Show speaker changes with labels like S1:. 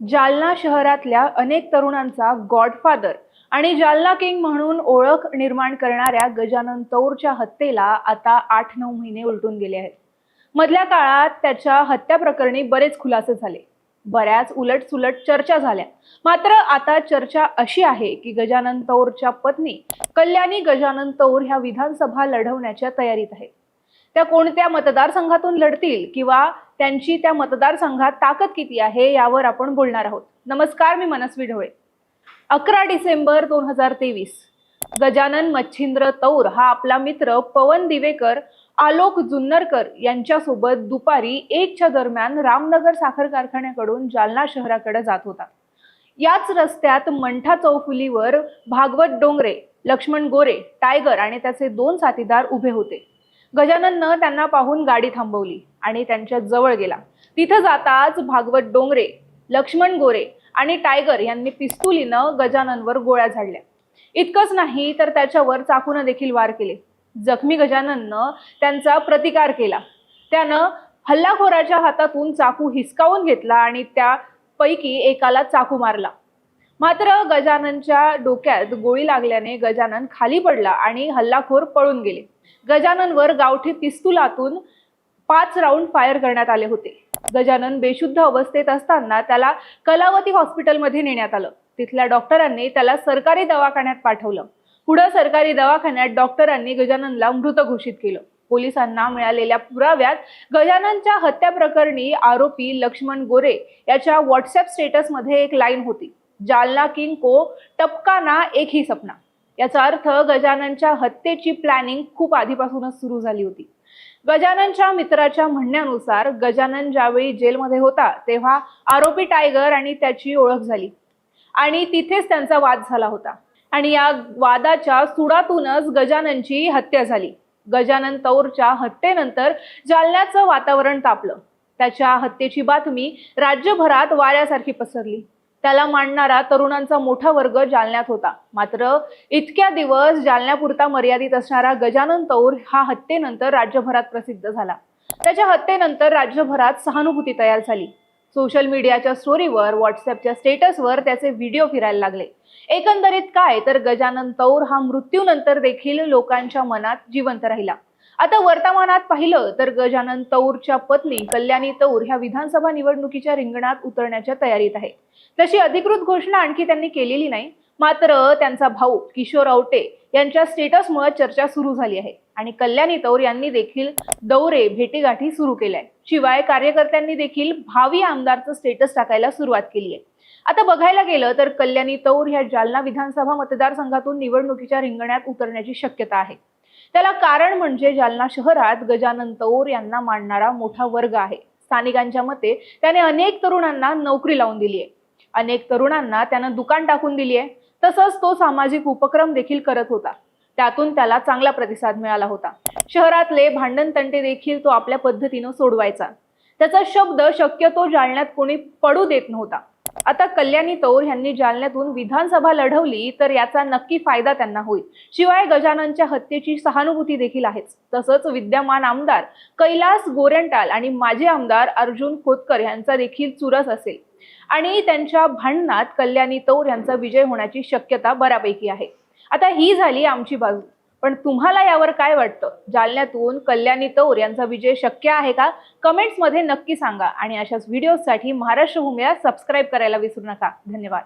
S1: जालना शहरातल्या अनेक तरुणांचा गॉडफादर आणि जालना किंग म्हणून ओळख निर्माण करणाऱ्या गजानन तौरच्या हत्येला आता आठ नऊ महिने उलटून गेले आहेत. मधल्या काळात त्याच्या हत्या प्रकरणी बरेच खुलासे झाले. बऱ्याच उलट सुलट चर्चा झाल्या. मात्र आता चर्चा अशी आहे की गजानन तौरच्या पत्नी कल्याणी गजानन तौर ह्या विधानसभा लढवण्याच्या तयारीत आहेत. त्या कोणत्या मतदारसंघातून लढतील किंवा त्यांची त्या मतदारसंघात ताकद किती आहे यावर आपण बोलणार आहोत. नमस्कार मी मनस्वी ढवळे अकरा डिसेंबर दोन हजार तेवीस गजानन मच्छिंद्र तौर हा आपला मित्र पवन दिवेकर आलोक जुन्नरकर यांच्यासोबत दुपारी एकच्या दरम्यान रामनगर साखर कारखान्याकडून जालना शहराकडे जात होता. याच रस्त्यात मंठा चौफुलीवर भागवत डोंगरे लक्ष्मण गोरे टायगर आणि त्याचे दोन साथीदार उभे होते. गजानननं त्यांना पाहून गाडी थांबवली. आणि त्यांच्या जवळ गेला. तिथं जाताच भागवत डोंगरे लक्ष्मण गोरे आणि टायगर यांनी पिस्तुलीनं गजाननवर गोळ्या झाडल्या. इतकंच नाही तर त्याच्यावर चाकूनं देखील वार केले. जखमी गजानननं त्यांचा प्रतिकार केला. त्यानं हल्लाखोराच्या हातातून चाकू हिसकावून घेतला आणि त्यापैकी एकाला चाकू मारला. मात्र गजाननच्या डोक्यात गोळी लागल्याने गजानन खाली पडला आणि हल्लाखोर पळून गेले. गजाननवर गावठी पिस्तुलातून पाच राऊंड फायर करण्यात आले होते. गजानन बेशुद्ध अवस्थेत असताना त्याला कलावती हॉस्पिटलमध्ये नेण्यात आलं. तिथल्या डॉक्टरांनी त्याला सरकारी दवाखान्यात पाठवलं. पुढं सरकारी दवाखान्यात डॉक्टरांनी गजाननला मृत घोषित केलं. पोलिसांना मिळालेल्या पुराव्यात गजाननच्या हत्या प्रकरणी आरोपी लक्ष्मण गोरे याच्या व्हॉट्सअप स्टेटसमध्ये एक लाईन होती. जालना किंग को टपकाना एक ही सपना. याचा अर्थ गजाननच्या हत्येची प्लॅनिंग खूप आधीपासूनच सुरू झाली होती. गजाननच्या मित्राच्या म्हणण्यानुसार गजानन ज्यावेळी जेलमध्ये होता तेव्हा आरोपी टायगर आणि त्याची ओळख झाली. आणि तिथेच त्यांचा वाद झाला होता. आणि या वादाच्या सुडातूनच गजाननची हत्या झाली. गजानन तौरच्या हत्येनंतर जालन्याचं वातावरण तापलं. त्याच्या हत्येची बातमी राज्यभरात वाऱ्यासारखी पसरली. त्याला मांडणारा तरुणांचा मोठा वर्ग जालन्यात होता. मात्र इतक्या दिवस जालन्यापुरता मर्यादित असणारा गजानन तौर हा हत्येनंतर राज्यभरात प्रसिद्ध झाला. त्याच्या हत्येनंतर राज्यभरात सहानुभूती तयार झाली. सोशल मीडियाच्या स्टोरीवर व्हॉट्सअपच्या स्टेटसवर त्याचे व्हिडिओ फिरायला लागले. एकंदरीत काय? तर गजानन तौर हा मृत्यूनंतर देखील लोकांच्या मनात जिवंत राहिला. आता वर्तमानात पाहिलं तर गजानन तौरच्या पत्नी कल्याणी तौर ह्या विधानसभा निवडणुकीच्या रिंगणात उतरण्याच्या तयारीत आहे तशी अधिकृत घोषणा आणखी त्यांनी केलेली नाही. मात्र त्यांचा भाऊ किशोर आवटे यांच्या स्टेटसमुळे चर्चा सुरू झाली आहे. आणि कल्याणी तौर यांनी देखील दौरे भेटीगाठी सुरू केल्या शिवाय कार्यकर्त्यांनी देखील भावी आमदारचं स्टेटस टाकायला सुरुवात केली आहे. आता बघायला गेलं तर कल्याणी तौर ह्या जालना विधानसभा मतदारसंघातून निवडणुकीच्या रिंगणात उतरण्याची शक्यता आहे. त्याला कारण म्हणजे जालना शहरात गजानन तौर यांना मांडणारा मोठा वर्ग आहे. स्थानिकांच्या मते त्याने अनेक तरुणांना नोकरी लावून दिली आहे. अनेक तरुणांना त्यानं दुकान टाकून दिली आहे. तसंच तो सामाजिक उपक्रम देखील करत होता. त्यातून त्याला चांगला प्रतिसाद मिळाला होता. शहरातले भांडण तंटे देखील तो आपल्या पद्धतीनं सोडवायचा. त्याचा शब्द शक्यतो जाळण्यात कोणी पडू देत नव्हता. आता कल्याणी तौर यांनी जालन्यातून विधानसभा लढवली तर याचा नक्की फायदा त्यांना होईल. शिवाय गजाननच्या हत्येची सहानुभूती देखील आहेच. तसंच विद्यमान आमदार कैलास गोरेंटाल आणि माजी आमदार अर्जुन खोतकर यांचा देखील चुरस असेल. आणि त्यांच्या भांडणात कल्याणी तौर यांचा विजय होण्याची शक्यता बऱ्यापैकी आहे. आता ही झाली आमची बाजू. पण तुम्हाला यावर काय वाटतं? जालन्यातून कल्याणी तौर यांचा विजय शक्य आहे का? कमेंट्समध्ये नक्की सांगा आणि अशाच व्हिडिओसाठी महाराष्ट्र भूमीला सबस्क्राईब करायला विसरू नका. धन्यवाद.